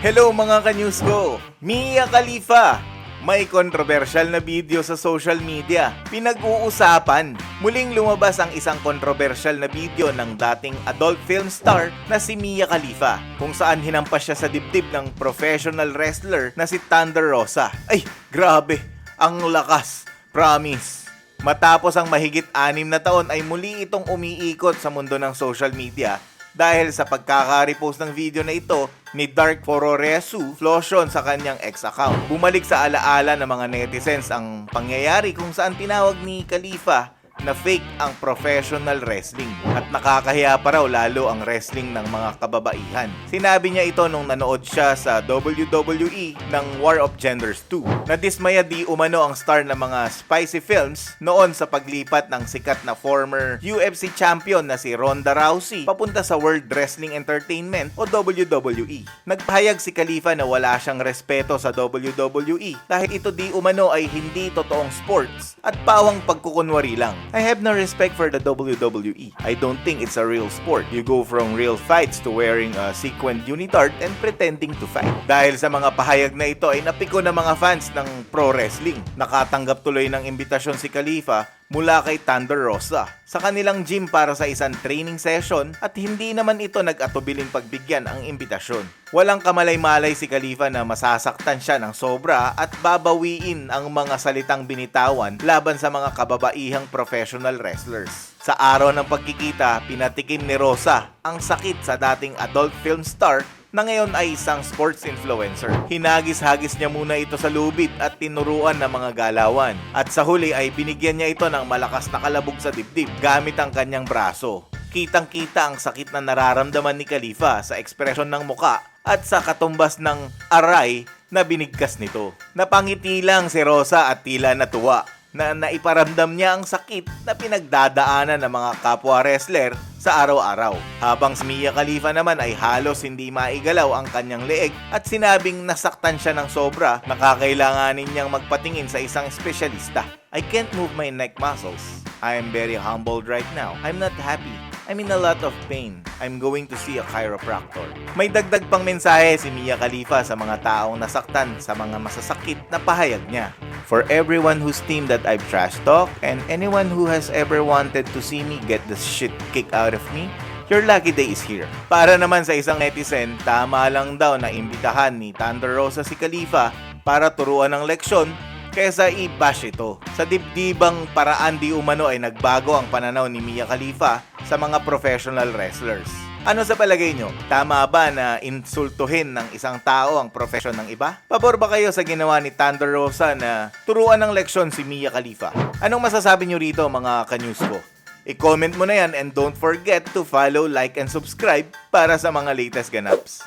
Hello mga ka-news ko! Mia Khalifa! May kontrobersyal na video sa social media. Pinag-uusapan. Muling lumabas ang isang kontrobersyal na video ng dating adult film star na si Mia Khalifa kung saan hinampas siya sa dibdib ng professional wrestler na si Thunder Rosa. Ay, grabe! Ang lakas! Promise! Matapos ang mahigit anim na taon ay muli itong umiikot sa mundo ng social media dahil sa pagkaka-repost ng video na ito ni Dark Fororesu Flosion sa kanyang ex-account. Bumalik sa alaala ng mga netizens ang pangyayari kung saan tinawag ni Khalifa na fake ang professional wrestling at nakakahiya pa raw lalo ang wrestling ng mga kababaihan. Sinabi niya ito nung nanood siya sa WWE ng War of Genders 2. Nadismaya di umano ang star ng mga spicy films noon sa paglipat ng sikat na former UFC champion na si Ronda Rousey papunta sa World Wrestling Entertainment o WWE. Nagpahayag si Khalifa na wala siyang respeto sa WWE dahil ito di umano ay hindi totoong sports at pawang pagkukunwari lang. I have no respect for the WWE. I don't think it's a real sport. You go from real fights to wearing a sequined unitard and pretending to fight. Dahil sa mga pahayag na ito ay napiko ng mga fans ng pro wrestling. Nakatanggap tuloy ng imbitasyon si Khalifa mula kay Thunder Rosa sa kanilang gym para sa isang training session at hindi naman ito nag-atubiling pagbigyan ang imbitasyon. Walang kamalay-malay si Khalifa na masasaktan siya ng sobra at babawiin ang mga salitang binitawan laban sa mga kababaihang professional wrestlers. Sa araw ng pagkikita, pinatikim ni Rosa ang sakit sa dating adult film star na ngayon ay isang sports influencer. Hinagis-hagis niya muna ito sa lubid at tinuruan ng mga galawan. At sa huli ay binigyan niya ito ng malakas na kalabog sa dibdib gamit ang kanyang braso. Kitang-kita ang sakit na nararamdaman ni Khalifa sa ekspresyon ng muka at sa katumbas ng aray na binigkas nito. Napangiti lang si Rosa at tila natuwa na naiparamdam niya ang sakit na pinagdadaanan ng mga kapwa wrestler sa araw-araw. Habang si Mia Khalifa naman ay halos hindi maigalaw ang kanyang leeg at sinabing nasaktan siya ng sobra na kakailanganin niyang magpatingin sa isang espesyalista. I can't move my neck muscles. I am very humbled right now. I'm not happy. I'm in a lot of pain. I'm going to see a chiropractor. May dagdag pang mensahe si Mia Khalifa sa mga taong nasaktan sa mga masasakit na pahayag niya. For everyone whose team that I've trash talk and anyone who has ever wanted to see me get the shit kicked out of me, Your lucky day is here. Para naman sa isang netizen, tama lang daw na imbitahan ni Thunder Rosa si Khalifa para turuan ng leksyon kesa i-bash ito. Sa dibdibang paraan di umano ay nagbago ang pananaw ni Mia Khalifa sa mga professional wrestlers. Ano sa palagay nyo? Tama ba na insultuhin ng isang tao ang profesyon ng iba? Pabor ba kayo sa ginawa ni Thunder Rosa na turuan ng leksyon si Mia Khalifa? Anong masasabi nyo rito mga ka-news ko? I-comment mo na yan and don't forget to follow, like, and subscribe para sa mga latest ganaps.